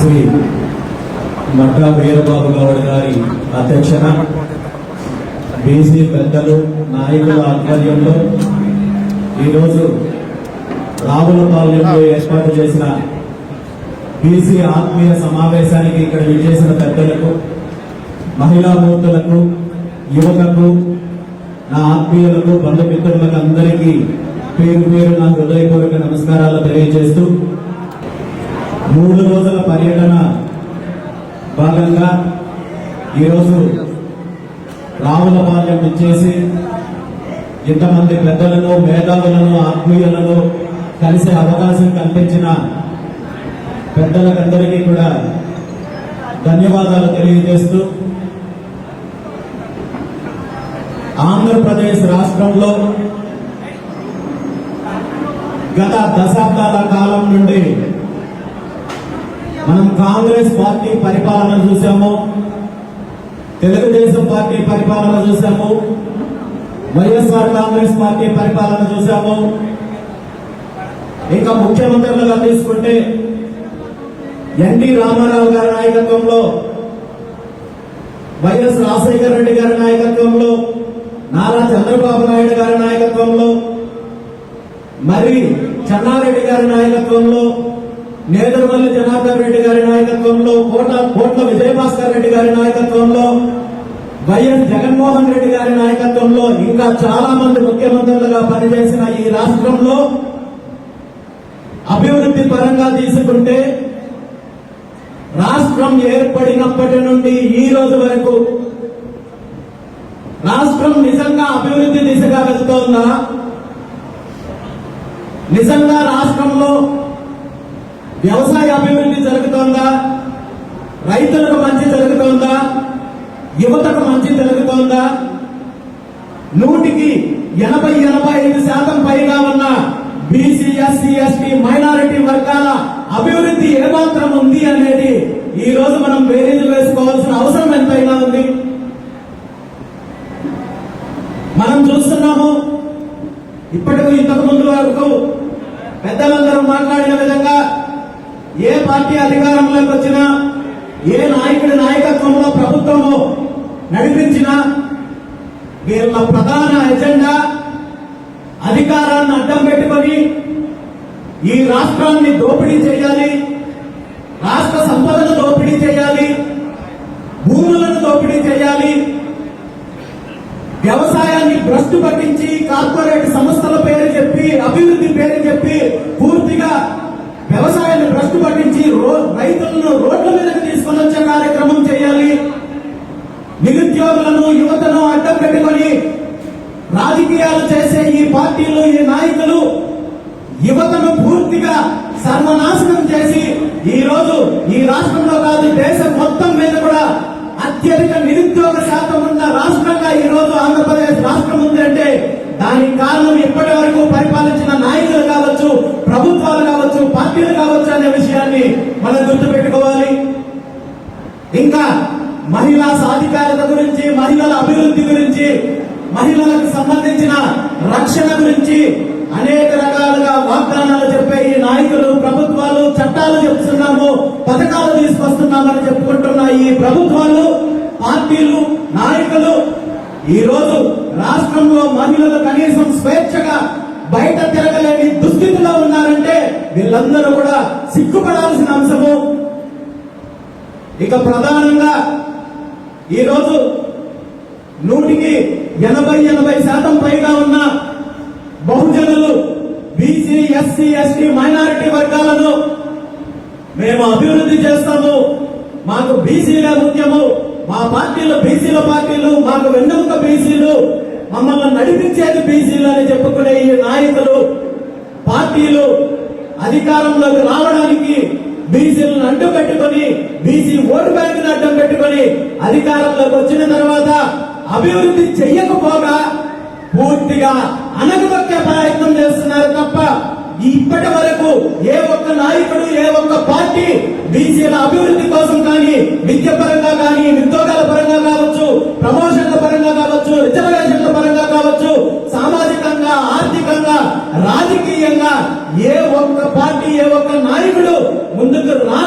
శ్రీ మట్టా వీరబాబు గౌడ్ గారి అధ్యక్షన. బీసీ పెద్దలు నాయకుల ఆధ్వర్యంలో ఈరోజు రావులపాలెంలో ఏర్పాటు చేసిన బీసీ ఆత్మీయ సమావేశానికి ఇక్కడ విజేసిన పెద్దలకు మహిళా మూర్తులకు యువతకు నా ఆత్మీయులకు బంధుమిత్రులకు అందరికీ పేరు పేరు నా హృదయపూర్వక నమస్కారాలు తెలియజేస్తూ మూడు రోజుల పర్యటన భాగంగా ఈరోజు రావులపాలెం ఇచ్చేసి ఇంతమంది పెద్దలను మేధావులను ఆత్మీయులను కలిసే అవకాశం కల్పించిన పెద్దలకందరికీ కూడా ధన్యవాదాలు తెలియజేస్తూ ఆంధ్రప్రదేశ్ రాష్ట్రంలో గత దశాబ్దాల కాలం నుండి మనం కాంగ్రెస్ పార్టీ పరిపాలన చూసాము తెలుగుదేశం పార్టీ పరిపాలన చూసాము వైఎస్ఆర్ కాంగ్రెస్ పార్టీ పరిపాలన చూసాము ఇంకా ముఖ్యమంత్రులుగా తీసుకుంటే ఎన్టీ రామారావు గారి నాయకత్వంలో వైఎస్ రాజశేఖర రెడ్డి గారి నాయకత్వంలో నారా చంద్రబాబు నాయుడు గారి నాయకత్వంలో మరి చెన్నారెడ్డి గారి నాయకత్వంలో నేదురుమల్లి జనార్దన్ రెడ్డి గారి నాయకత్వంలో కోట కోట్ల విజయభాస్కర్ రెడ్డి గారి నాయకత్వంలో వైఎస్ జగన్మోహన్ రెడ్డి గారి నాయకత్వంలో ఇంకా చాలా మంది ముఖ్యమంత్రులుగా పనిచేసిన ఈ రాష్ట్రంలో అభివృద్ధి పరంగా తీసుకుంటే రాష్ట్రం ఏర్పడినప్పటి నుండి ఈ రోజు వరకు రాష్ట్రం నిజంగా అభివృద్ధి దిశగా వెళ్తోందా? నిజంగా రాష్ట్రంలో వ్యవసాయ అభివృద్ధి జరుగుతోందా? రైతులకు మంచి జరుగుతోందా? యువతకు మంచి జరుగుతోందా? నూటికి ఎనభై ఎనభై ఐదు శాతం పైగా ఉన్న బీసీ ఎస్సీ ఎస్టీ మైనారిటీ వర్గాల అభివృద్ధి ఏమాత్రం ఉంది అనేది ఈ రోజు మనం బేరీజు వేసుకోవాల్సిన అవసరం ఎంతైనా ఉంది. మనం చూస్తున్నాము ఇప్పటికి ఇంతకు ముందు వరకు పెద్దలందరూ మాట్లాడిన విధంగా ఏ పార్టీ అధికారంలోకి వచ్చినా ఏ నాయకుడి నాయకత్వంలో ప్రభుత్వము నడిపించినా వీళ్ళ ప్రధాన ఎజెండా అధికారాన్ని అడ్డం పెట్టుకొని ఈ రాష్ట్రాన్ని దోపిడీ చేయాలి రాష్ట్ర సంపదను దోపిడీ చేయాలి భూములను దోపిడీ చేయాలి వ్యవసాయాన్ని భ్రష్టు పట్టించి కార్పొరేట్ సంస్థల పేరు చెప్పి అభివృద్ధి పేరు చెప్పి పూర్తిగా వ్యవసాయాన్ని భ్రష్టు పట్టించి రైతులను రోడ్ల మీదకి తీసుకొని వచ్చే కార్యక్రమం చేయాలి. నిరుద్యోగులను యువతను అడ్డం పెట్టుకొని రాజకీయాలు చేసే ఈ పార్టీలు ఈ నాయకులు యువతను పూర్తిగా సర్వనాశనం చేసి ఈ రోజు ఈ రాష్ట్రంలో కాదు దేశం మొత్తం మీద కూడా అత్యధిక నిరుద్యోగ శాతం ఉన్న రాష్ట్రంగా ఈ రోజు ఆంధ్రప్రదేశ్ రాష్ట్రం ఉంది అంటే దానికి కారణం ఇప్పటి వరకు పరిపాలించిన నాయకులు కావచ్చు ప్రభుత్వాలు కావచ్చు పార్టీలు కావచ్చు అనే విషయాన్ని మనం గుర్తుపెట్టుకోవాలి. ఇంకా మహిళా సాధికారత గురించి మహిళల అభివృద్ధి గురించి మహిళలకు సంబంధించిన రక్షణ గురించి అనేక రకాలుగా వాగ్దానాలు చెప్పే ఈ నాయకులు ప్రభుత్వాలు చట్టాలు చెప్తున్నాము పథకాలు తీసుకొస్తున్నామని చెప్పుకుంటున్న ఈ ప్రభుత్వాలు పార్టీలు నాయకులు ఈ రోజు రాష్ట్రంలో మహిళలు కనీసం స్వేచ్ఛగా బయట తిరగలేని దుస్థితిలో ఉన్నారంటే వీళ్ళందరూ కూడా సిగ్గుపడాల్సిన అంశము. ఇక ప్రధానంగా ఈరోజు నూటికి ఎనభై ఎనభై శాతం పైగా ఉన్న బహుజనులు బీసీ ఎస్సీ ఎస్టీ మైనారిటీ వర్గాలను మేము అభివృద్ధి చేస్తాము. మాకు బీసీలే ముఖ్యము మా పార్టీలో బీసీల పార్టీలు మాకు వెన్నెముక బీసీలు మమ్మల్ని నడిపించేది బీసీలు అని చెప్పుకునే ఈ నాయకులు పార్టీలు అధికారంలోకి రావడానికి బీసీలను అడ్డు పెట్టుకొని బీసీ ఓటు బ్యాంకును అడ్డం పెట్టుకొని అధికారంలోకి వచ్చిన తర్వాత అభివృద్ధి చెయ్యకపోగా పూర్తిగా అనగదొక్కే ప్రయత్నం చేస్తున్నారు తప్ప ఇప్పటి వరకు ఏ ఒక్క నాయకుడు ఏ ఒక్క పార్టీ బీసీల అభివృద్ధి కోసం కానీ విద్య పరంగా కానీ ఉద్యోగాల పరంగా కావచ్చు ప్రమోషన్ల పరంగా కావచ్చు రిజర్వేషన్ల పరంగా కావచ్చు సామాజికంగా ఆర్థికంగా రాజకీయంగా ఏ ఒక్క పార్టీ ఏ ఒక్క నాయకుడు ముందుకు రా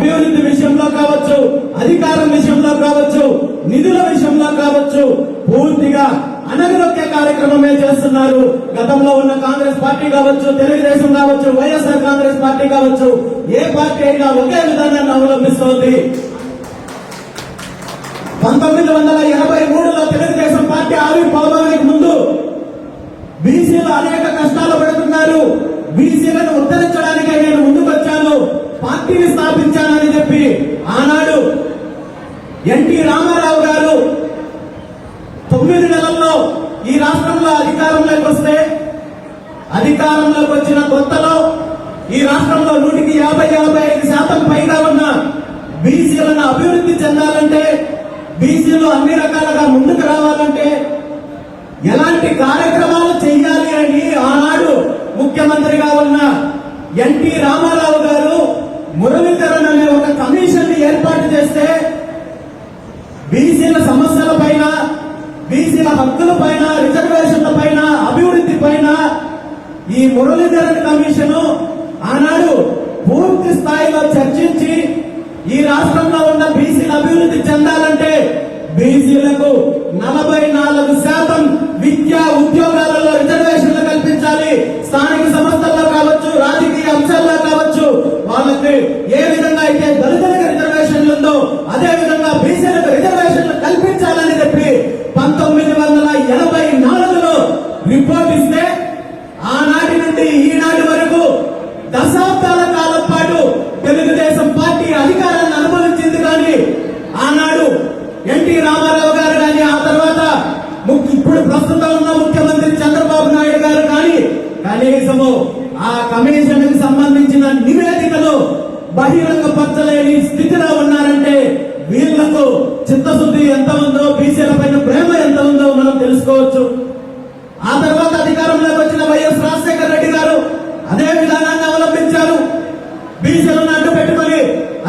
అభివృద్ధి విషయంలో కావచ్చు అధికారం విషయంలో కావచ్చు నిధుల విషయంలో కావచ్చు పూర్తిగా అనగరొక్కే కార్యక్రమమే చేస్తున్నారు. గతంలో ఉన్న కాంగ్రెస్ పార్టీ కావచ్చు తెలుగుదేశం కావచ్చు వైఎస్ఆర్ కాంగ్రెస్ పార్టీ కావచ్చు ఏ పార్టీ అయినా ఒకే విధానాన్ని అవలంబిస్తోంది. పంతొమ్మిది వందల ఎనభై మూడులో తెలుగుదేశం పార్టీ ఆవిర్భావానికి ముందు బీసీలు అనేక కష్టాలు పడుతున్నారు. బీసీలను ఉద్ధరించడానికే నేను ముందు పార్టీని స్థాపించానని చెప్పి ఆనాడు ఎన్టీ రామారావు గారు తొమ్మిది నెలల్లో ఈ రాష్ట్రంలో అధికారంలోకి వస్తే అధికారంలోకి వచ్చిన కొత్తలో ఈ రాష్ట్రంలో నూటికి యాభై యాభై ఐదు శాతం పైగా ఉన్న బీసీలను అభివృద్ధి చెందాలంటే బీసీలు అన్ని రకాలుగా ముందుకు రావాలంటే ఎలాంటి కార్యక్రమాలు చేయాలి అని ఆనాడు ముఖ్యమంత్రిగా ఉన్న ఎన్టీ రామారావు గారు మురళీధరన్ అనే ఒక కమిషన్ ఏర్పాటు చేస్తే బీసీల సమస్యల పైన బీసీల హక్కుల పైన రిజర్వేషన్ల పైన అభివృద్ధి పైన ఈ మురళీధరన్ కమిషన్ ఆనాడు పూర్తి స్థాయిలో చర్చించి ఈ రాష్ట్రంలో ఉన్న బీసీల అభివృద్ధి చెందాలంటే బీసీలకు నలభై నాలుగు శాతం విద్యా ఉద్యోగాలలో రిజర్వేషన్లు కల్పించాలి. స్థానిక సంస్థల్లో కావచ్చు రాజకీయ అంశాల్లో కావచ్చు. కనీసము ఆ కమిషన్కి సంబంధించిన నివేదికలు బహిరంగ పచ్చలేని స్థితిలో ఉన్నారంటే వీళ్ళకు చిత్తశుద్ధి ఎంత ఉందో బీసీలపై పైన ప్రేమ ఎంత ఉందో మనం తెలుసుకోవచ్చు ఆ తర్వాత అధికారంలోకి వచ్చిన వైఎస్ రాజశేఖర రెడ్డి గారు అదే విధానాన్ని అవలంబించారు బీసీలను అడ్డు పెట్టుకుని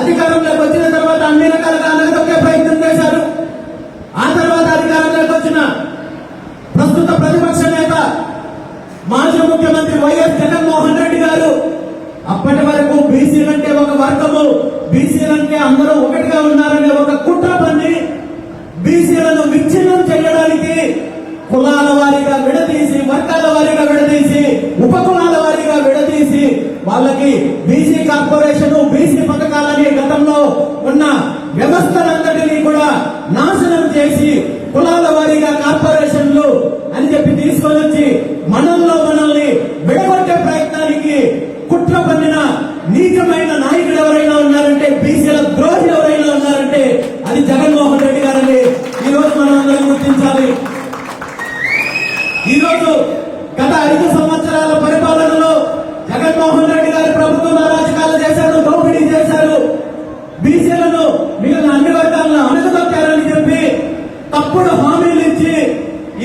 అధికారంలోకి వచ్చిన తర్వాత అన్ని రకాలుగా అనగదొక్కే ప్రయత్నం చేశారు ఆ తర్వాత అధికారంలోకి వచ్చిన ప్రస్తుత ప్రతిపక్ష నేత మాజీ ముఖ్యమంత్రి వైఎస్ జగన్మోహన్ రెడ్డి గారు అప్పటి వరకు బీసీలంటే ఒక వర్గము బీసీలంటే అందరూ ఒకటిగా ఉన్నారనే ఒక కుట్ర పన్ని బీసీలను విచ్ఛిన్నం చేయడానికి కులాల వారీగా విడదీసి వర్గాల వారీగా విడదీసి ఉప కులాల వారీగా విడదీసి వాళ్ళకి బీసీ కార్పొరేషన్ బీసీ పథకాలని గతంలో ఉన్న వ్యవస్థలంతటినీ కూడా నాశనం చేసి కులాల వారీగా కార్పొరేషన్లు అని చెప్పి తీసుకొని వచ్చి మన మనల్ని విడగొట్టే ప్రయత్నానికి కుట్ర పన్నిన నీచమైన నాయకుడు ఎవరైనా ఉన్నారంటే బీసీల ద్రోహి ఎవరైనా ఉన్నారంటే అది జగన్మోహన్ రెడ్డి గారని ఈ రోజు మనం అందరం గుర్తించాలి ఈ రోజు గత ఐదు సంవత్సరాల పరిపాలనలో జగన్మోహన్ రెడ్డి గారి ప్రభుత్వం అరాచకాలు చేశారు దోపిడీ చేశారు బీసీలను మిగిలిన అన్ని వర్గాలను అణగదొక్కారని చెప్పి తప్పుడు హామీలు ఇచ్చి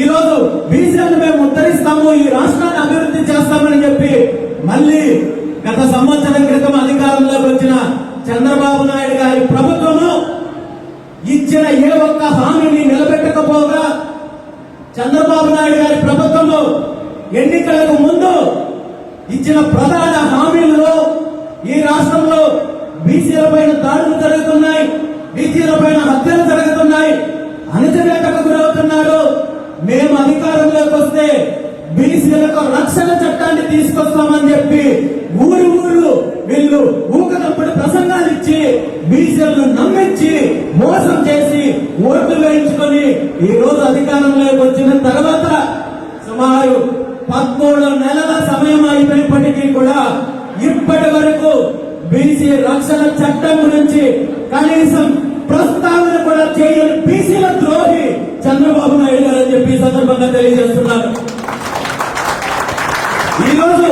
ఈ రోజు బీసీలను మేము ఉద్ధరిస్తాము ఈ రాష్ట్రాన్ని అభివృద్ధి చేస్తామని చెప్పి మళ్ళీ గత సంవత్సరం క్రితం అధికారంలోకి వచ్చిన చంద్రబాబు నాయుడు గారి ప్రభుత్వము ఇచ్చిన ఏ ఒక్క హామీని నిలబెట్టకపోగా చంద్రబాబు నాయుడు గారి ప్రభుత్వము ఎన్నికలకు ముందు ఇచ్చిన ప్రధాన హామీలలో ఈ రాష్ట్రంలో బీసీల పైన దాడులు జరుగుతున్నాయి బీసీల పైన హత్యలు జరుగుతున్నాయి. అణచివేతకు గురవుతున్నారు. మేము అధికారంలోకి వస్తే బీసీలకు రక్షణ చట్టాన్ని తీసుకొస్తామని చెప్పి ఊరు ఊరు వీళ్ళు ఊకనప్పుడు ప్రసంగాలు ఇచ్చి బీసీలను నమ్మించి మోసం చేసి ఓట్లు వేయించుకొని ఈ రోజు అధికారంలోకి వచ్చిన తర్వాత సుమారు పదమూడు నెలల సమయం అయిపోయినప్పటికీ కూడా ఇప్పటి వరకు బీసీ రక్షణ చట్టం గురించి కనీసం ప్రస్తావన కూడా చేయని బీసీల ద్రోహి చంద్రబాబు నాయుడు గారు అని చెప్పి సందర్భంగా తెలియజేస్తున్నారు. ఈ రోజు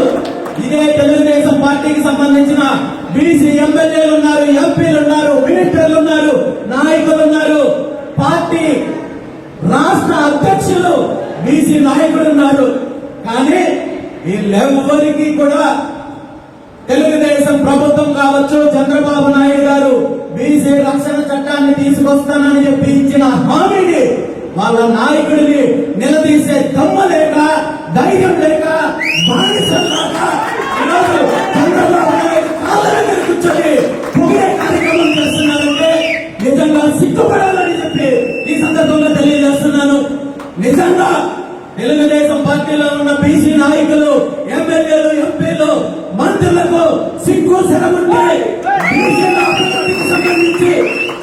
ఇదే తెలుగుదేశం పార్టీకి సంబంధించిన బీసీ ఎమ్మెల్యేలు ఉన్నారు ఎంపీలు ఉన్నారు మినిస్టర్లు ఉన్నారు నాయకులు ఉన్నారు. పార్టీ రాష్ట్ర అధ్యక్షులు బీసీ నాయకులు ఉన్నారు. కానీ వీళ్ళెవ్వరికీ కూడా తెలుగుదేశం ప్రభుత్వం కావచ్చు చంద్రబాబు నాయుడు గారు బీసీ రక్షణ చట్టాన్ని తీసుకొస్తానని చెప్పి ఇచ్చిన హామీని వాళ్ళ నాయకుడిని నిలదీసే దమ్మ లేక ధైర్యం లేక కార్యక్రమం నిజంగా ఈ నిజంగా తెలుగుదేశం పార్టీలో ఉన్న బీసీ నాయకులు ఎమ్మెల్యేలు ఎంపీలు మంత్రులకు సిగ్గు శరముంటే అభివృద్ధికి సంబంధించి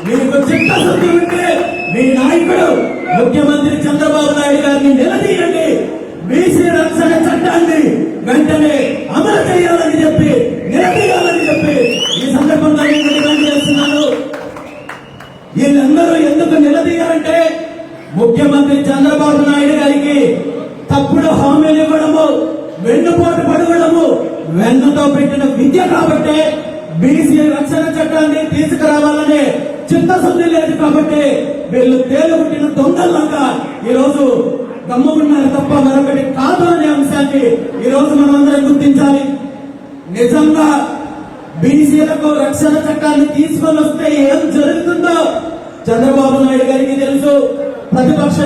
మీకు చిత్తశుద్ధి ఉంటే మీ నాయకుడు ముఖ్యమంత్రి చంద్రబాబు నాయుడు గారిని నిలదీయండి. బీసీ రక్షణ చట్టాన్ని వెంటనే అమలు చేయాలని చెప్పి నిలదీయాలని చెప్పి ఈ సందర్భంగా నేను డిమాండ్ చేస్తున్నాను. వీళ్ళందరూ ఎందుకు నిలదీయాలంటే ముఖ్యమంత్రి చంద్రబాబు నాయుడు గారికి తప్పుడు హామీలు ఇవ్వడము వెన్నుపోటు పడగడము వెన్నుతో పెట్టిన విద్య కాబట్టే రక్షణ చట్టాన్ని తీసుకురావాలనే చిత్తశుద్ధి లేదు కాబట్టి వీళ్ళు తేలుగుట్టిన దొంగల్లాగా ఈ రోజు గమ్ముకున్నారు తప్ప మరొకటి కాదు అనే అంశాన్ని ఈ రోజు గుర్తించాలి. నిజంగా బీసీలకు రక్షణ చట్టాన్ని తీసుకొని వస్తే ఏం జరుగుతుందో చంద్రబాబు నాయుడు గారికి తెలుసు. ప్రతిపక్ష